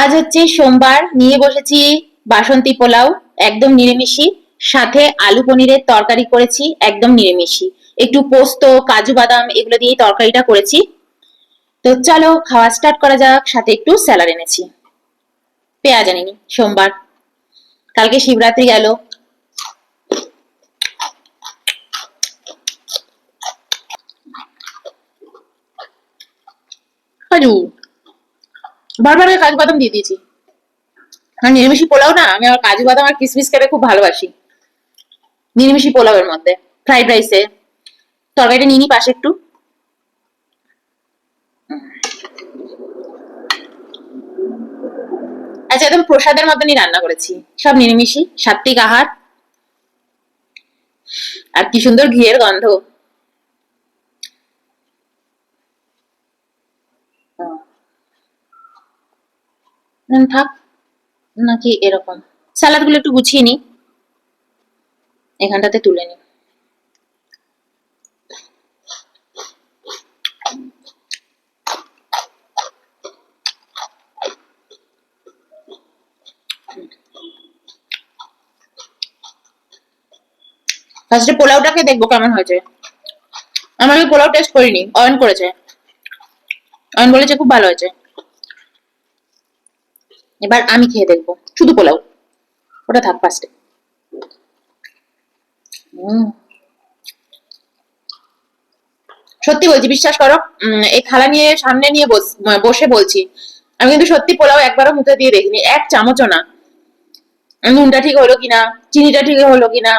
আজ হচ্ছে সোমবার, নিয়ে বসেছি বাসন্তী পোলাও, একদম নিরামিষি সাথে আলু পনিরের তরকারি করেছি, একদম নিরামিষি একটু পোস্ত, কাজু বাদাম এগুলো দিয়ে তরকারিটা করেছি। তো চলো, খাওয়া স্টার্ট করা যাক, সাথে একটু স্যালাড এনেছি। পেঁয়াজ আনিনি, সোমবার। কালকে শিবরাত্রি গেল। কাজু বারবার আমি কাজু বাদাম দিয়ে দিয়েছি। আর নিরামিষি পোলাও না, আমি আমার কাজু বাদাম আর কিসমিস খেতে খুব ভালোবাসি। নিরামিষি পোলাওয়ের মধ্যে। ফ্রাইড রাইসে। তরকারিটা নিয়ে নি পাশে একটু। আচ্ছা একদম প্রসাদের মতনই রান্না করেছি। সব নিরামিষি সাত্বিক আহার। আর কি সুন্দর ঘিয়ের গন্ধ। থাক, নাকি এরকম? স্যালাডগুলো একটু গুছিয়ে নি এখানটাতে তুলে নি ফার্স্টে পোলাওটাকে দেখব কেমন হয়েছে। আমার ওই পোলাও টেস্ট করিনি অয়ন করেছে। অয়ন বলেছে খুব ভালো হয়েছে। এবার আমি খেয়ে দেখব। শুধু পোলাও। ওটা থাক ফার্স্টে সত্যি বলছি, বিশ্বাস করো এই থালা নিয়ে সামনে নিয়ে বসে বলছি। আমি কিন্তু সত্যি পোলাও একবারও মুখে দিয়ে দেখিনি, এক চামচও না। নুনটা ঠিক হলো কিনা, চিনিটা ঠিক হলো কিনা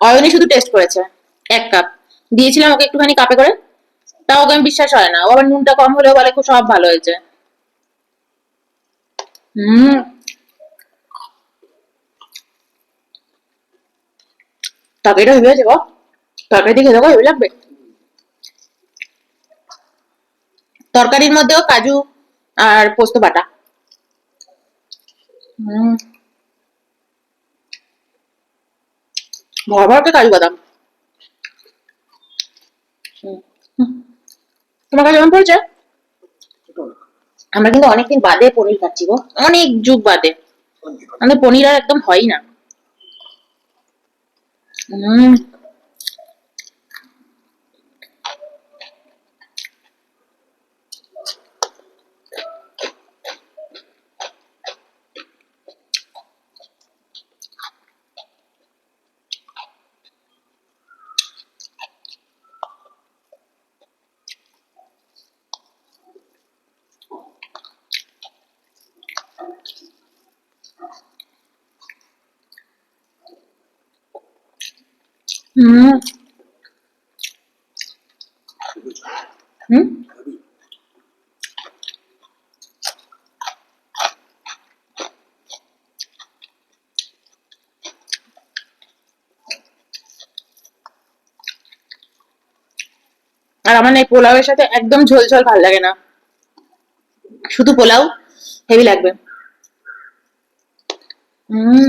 অয়নি শুধু টেস্ট করেছে, এক কাপ দিয়েছিলাম ওকে একটুখানি কাপে করে, তাও ওকে আমি বিশ্বাস হয় না। ও আবার নুনটা কম হলেও বলে, খুব সব ভালো হয়েছে। হুম তরকারিটা হেভি হয়েছে গো তরকারি দিয়ে খেতে হেভি লাগবে তরকারির মধ্যেও কাজু আর পোস্ত বাটা হুম ভর ভর করে কাজু বাদাম। তোমার কাছে কেমন পড়েছে আমরা কিন্তু অনেকদিন বাদে পনির খাচ্ছি গো। অনেক যুগ বাদে। আমাদের পনির আর একদম হয়ই না। হুম আর আমার এই পোলাওয়ের সাথে একদম ঝোল ঝোল ভালো লাগে না। শুধু পোলাও, হেভি লাগবে। হুম।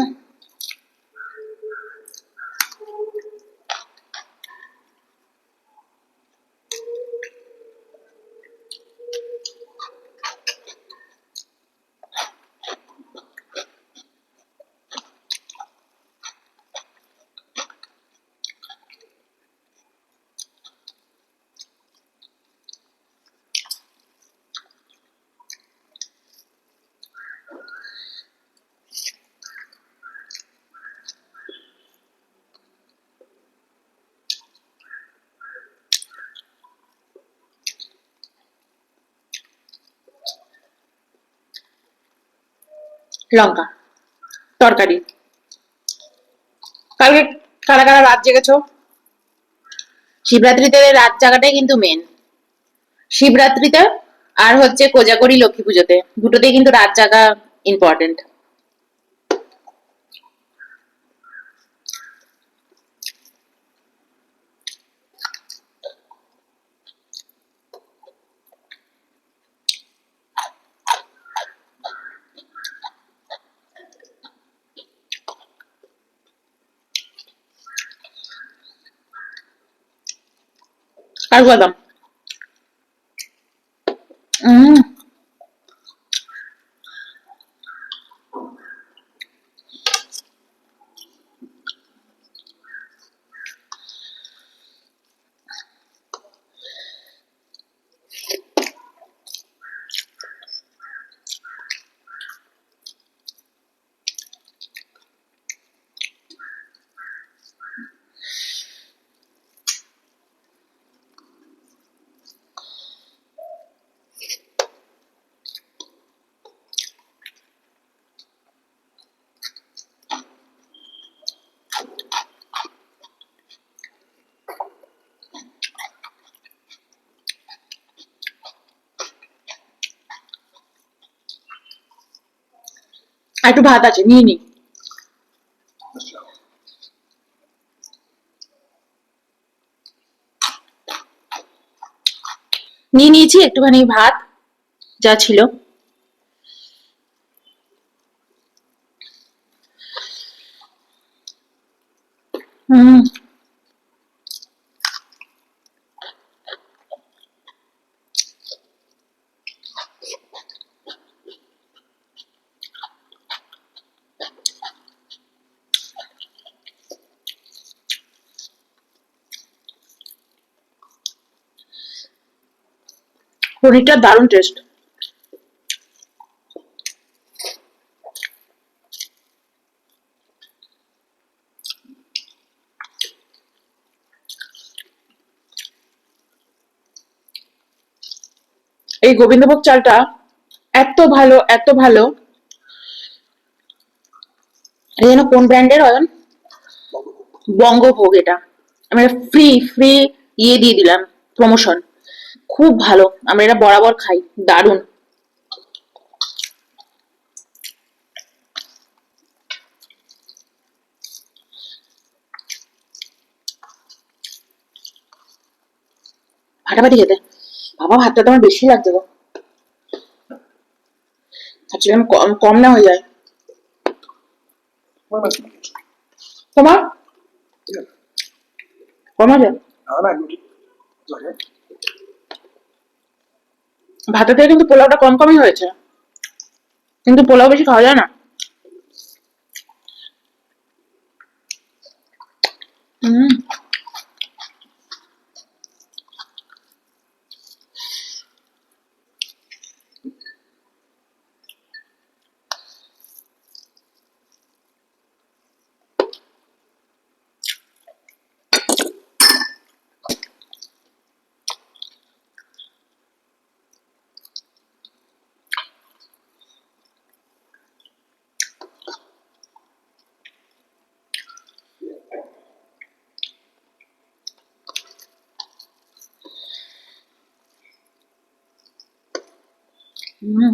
লঙ্কা, তরকারি। কালকে কারা কারা রাত জেগেছো? শিবরাত্রিতে রাত জাগাটাই কিন্তু মেন শিবরাত্রিতে আর হচ্ছে কোজাগরি লক্ষ্মী পুজোতে, দুটোতেই কিন্তু রাত জাগা ইম্পর্টেন্ট কাজু একটু ভাত আছে নিয়ে নি। নিয়ে নিয়েছি একটুখানি ভাত যা ছিল। পনিরটা দারুণ টেস্ট এই গোবিন্দভোগ চালটা এত ভালো এত ভালো। যেন কোন ব্র্যান্ডের অয়ন বঙ্গভোগ এটা। আমরা ফ্রি ফ্রি ইয়ে দিয়ে দিলাম প্রমোশন খুব ভালো। আমরা এটা বরাবর খাই। দারুণ। ফাটাফাটি খেতে। বাবা, ভাতটা তো আমার বেশি লাগছে গো। ভাবছিলাম কম কম না হয়ে যায় তোমার কম আছে ভাতের থেকে কিন্তু পোলাওটা কম কমই হয়েছে। কিন্তু পোলাও বেশি খাওয়া যায় না। হুম হুম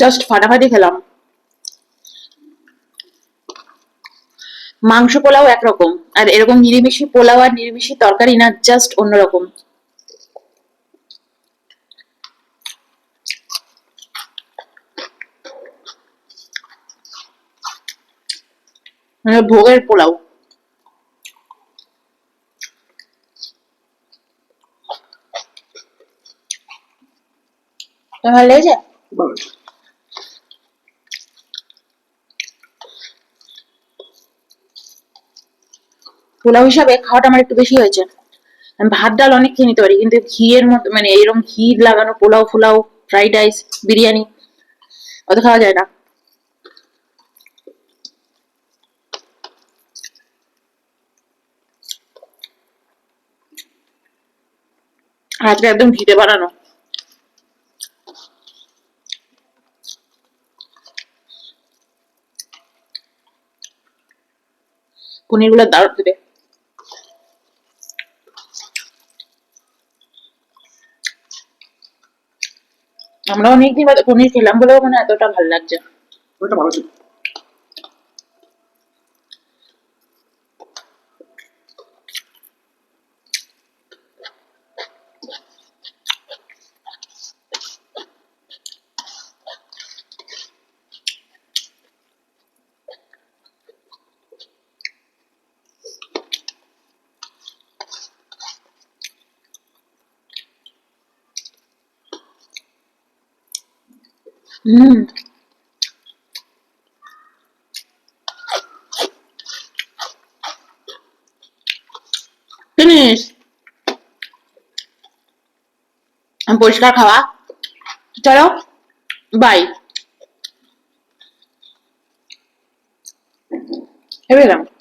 জাস্ট ফাটাফাটি খেলাম। মাংস পোলাও একরকম, আর এরকম নিরামিষি পোলাও আর নিরামিষি তরকারি না জাস্ট অন্যরকম। মানে ভোগের পোলাও। তো ভালো পোলাও হিসাবে খাওয়াটা আমার একটু বেশি হয়েছে। ভাত, ডাল অনেক খেয়ে নিতে পারি, কিন্তু ঘিয়ের মতো মানে এরকম ঘি লাগানো পোলাও, ফোলাও ফ্রাইড রাইস বিরিয়ানি, অত খাওয়া যায় না। আজকে একদম ঘিতে বানানো। পনিরগুলো দারুণ খেতে। আমরা অনেকদিন বাদে পনির খেলাম বলেও মানে এতটা ভালো লাগছে। ওইটা ভালো ছিল। হুম ফিনিশ পরিষ্কার খাওয়া চলো বাই এবার